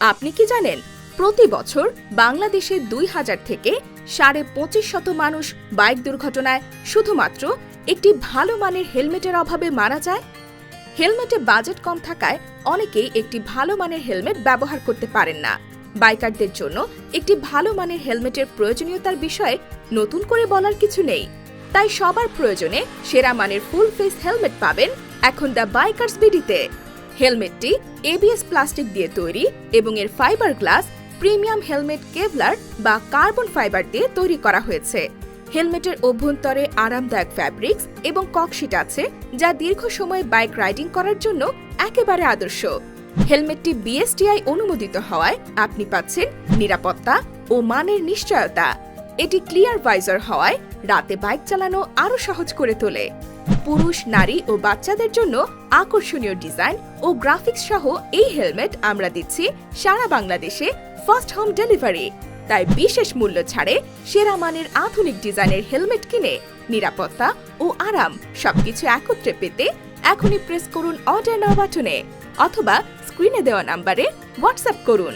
আপনি কি জানেন, প্রতি বছর বাংলাদেশে দুই হাজার থেকে সাড়ে পঁচিশ শত মানুষ বাইক দুর্ঘটনায় শুধুমাত্র একটি ভালো মানের হেলমেটের অভাবে মারা যায়? হেলমেটে বাজেট কম থাকায় অনেকেই একটি ভালো মানের হেলমেট ব্যবহার করতে পারেন না। বাইকারদের জন্য একটি ভালো মানের হেলমেটের প্রয়োজনীয়তার বিষয়ে নতুন করে বলার কিছু নেই। তাই সবার প্রয়োজনে সেরা মানের ফুল ফেস হেলমেট পাবেন এখন দ্য বাইকার্স বিডিতে। হেলমেটটি এবিএস প্লাস্টিক দিয়ে তৈরি এবং এর fibre glass premium helmet Kevlar বা কার্বন ফাইবার দিয়ে তৈরি করা হয়েছে। হেলমেটের অভ্যন্তরে আরামদায়ক ফ্যাব্রিক্স এবং ককশিট আছে, যা দীর্ঘ সময় বাইক রাইডিং করার জন্য একেবারে আদর্শ। হেলমেটটি বিএসটিআই অনুমোদিত হওয়ায় আপনি পাচ্ছেন নিরাপত্তা ও মানের নিশ্চয়তা। এটি ক্লিয়ার ভাইজার হওয়ায় রাতে বাইক চালানো আরও সহজ করে তোলে। পুরুষ, নারী ও বাচ্চাদের জন্য আকর্ষণীয় ডিজাইন ও গ্রাফিক্স সহ এই হেলমেট আমরা দিচ্ছি সারা বাংলাদেশে ফার্স্ট হোম ডেলিভারি। তাই বিশেষ মূল্য ছাড়ে সেরা মানের আধুনিক ডিজাইনের হেলমেট কিনে নিরাপত্তা ও আরাম সবকিছু একত্রে পেতে এখনই প্রেস করুন অর্ডার নাও বাটনে অথবা স্ক্রিনে দেওয়া নাম্বারে হোয়াটসঅ্যাপ করুন।